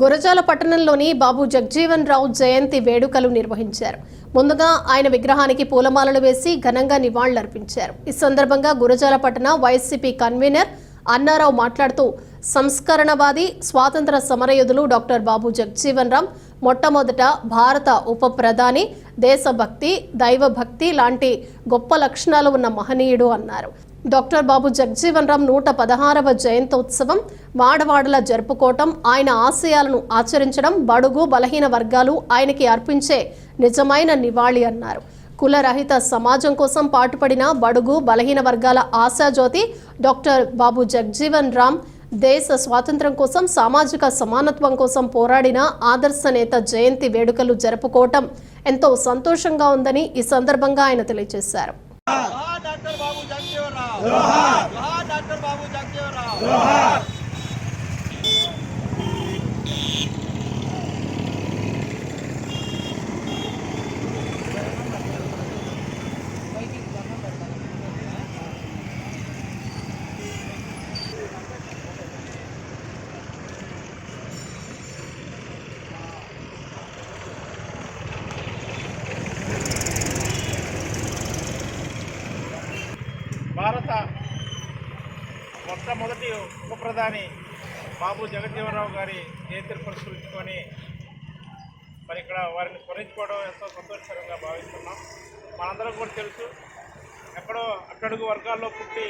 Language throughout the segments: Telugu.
గురజాల పట్టణంలోని బాబు జగ్జీవన్ రావు జయంతి వేడుకలు నిర్వహించారు. ముందుగా ఆయన విగ్రహానికి పూలమాలలు వేసి ఘనంగా నివాళులర్పించారు. ఈ సందర్భంగా గురజాల పట్టణ వైసీపీ కన్వీనర్ అన్నారావు మాట్లాడుతూ సంస్కరణవాది స్వాతంత్ర సమరయోధులు డాక్టర్ బాబు జగ్జీవన్ రామ్ మొట్టమొదట భారత ఉప ప్రధాని దేశభక్తి దైవభక్తి లాంటి గొప్ప లక్షణాలు ఉన్న మహనీయుడు అన్నారు. డాక్టర్ బాబు జగ్జీవన్ రామ్ నూట పదహారవ జయంతోత్సవం వాడవాడలా జరుపుకోవటం ఆయన ఆశయాలను ఆచరించడం బడుగు బలహీన వర్గాలు ఆయనకి అర్పించే నిజమైన నివాళి అన్నారు. కులరహిత సమాజం కోసం పాటుపడిన బడుగు బలహీన వర్గాల ఆశాజ్యోతి డాక్టర్ బాబు జగ్జీవన్ రామ్ దేశ స్వాతంత్ర్యం కోసం సామాజిక సమానత్వం కోసం పోరాడిన ఆదర్శ నేత జయంతి వేడుకలు జరుపుకోవటం ఎంతో సంతోషంగా ఉందని ఈ సందర్భంగా ఆయన తెలియజేశారు. जोहार। जोहार। डॉक्टर बाबू जागदेव राव जोहार। భారత మొట్టమొదటి ఉప ప్రధాని బాబు జగజ్జీవనరావు గారి చేతులు పరిశీలించుకొని మరి ఇక్కడ వారిని స్మరించుకోవడం ఎంతో సంతోషకరంగా భావిస్తున్నాం. మనందరం కూడా తెలుసు ఎక్కడో అట్టడుగు వర్గాల్లో పుట్టి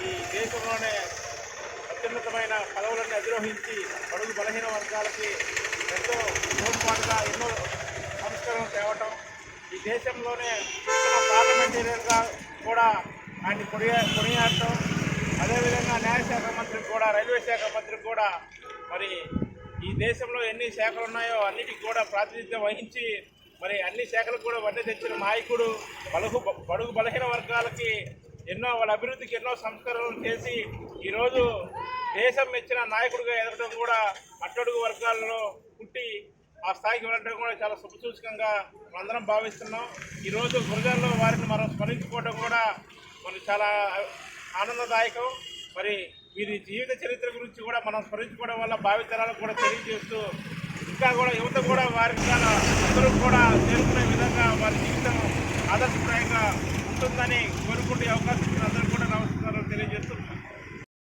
ఈ దేశంలోనే అత్యున్నతమైన పదవులను అధిరోహించి అడుగు బలహీన వర్గాలకి ఎంతో తోడ్పాటుగా ఎన్నో సంస్కరణలు తేవటం ఈ దేశంలోనే పార్లమెంటేరియన్గా కూడా అండ్ కొనియా కొనియాడటం అదేవిధంగా న్యాయశాఖ మంత్రికి కూడా రైల్వే శాఖ మంత్రికి కూడా మరి ఈ దేశంలో ఎన్ని శాఖలు ఉన్నాయో అన్నిటికి కూడా ప్రాతినిధ్యం వహించి మరి అన్ని శాఖలకు కూడా వడ్డీ తెచ్చిన నాయకుడు బలుగు బడుగు బలహీన వర్గాలకి ఎన్నో వాళ్ళ అభివృద్ధికి ఎన్నో సంస్కరణలు చేసి ఈరోజు దేశం మెచ్చిన నాయకుడిగా ఎదగడం కూడా అట్టడుగు వర్గాల్లో పుట్టి ఆ స్థాయికి వెళ్ళడం కూడా చాలా శుభసూచకంగా మనందరం భావిస్తున్నాం. ఈరోజు గురజాల్లో వారిని మనం స్మరించుకోవడం కూడా మరి చాలా ఆనందదాయకం. మరి వీరి జీవిత చరిత్ర గురించి కూడా మనం స్మరించుకోవడం వల్ల భావితరాలకు కూడా తెలియజేస్తూ ఇంకా కూడా యువత కూడా వారి విధాన అందరూ కూడా చేరుకునే విధంగా వారి జీవితం ఆదర్శప్రాయంగా ఉంటుందని కోరుకుంటే అవకాశం అందరూ కూడా నమస్కారం తెలియజేస్తూ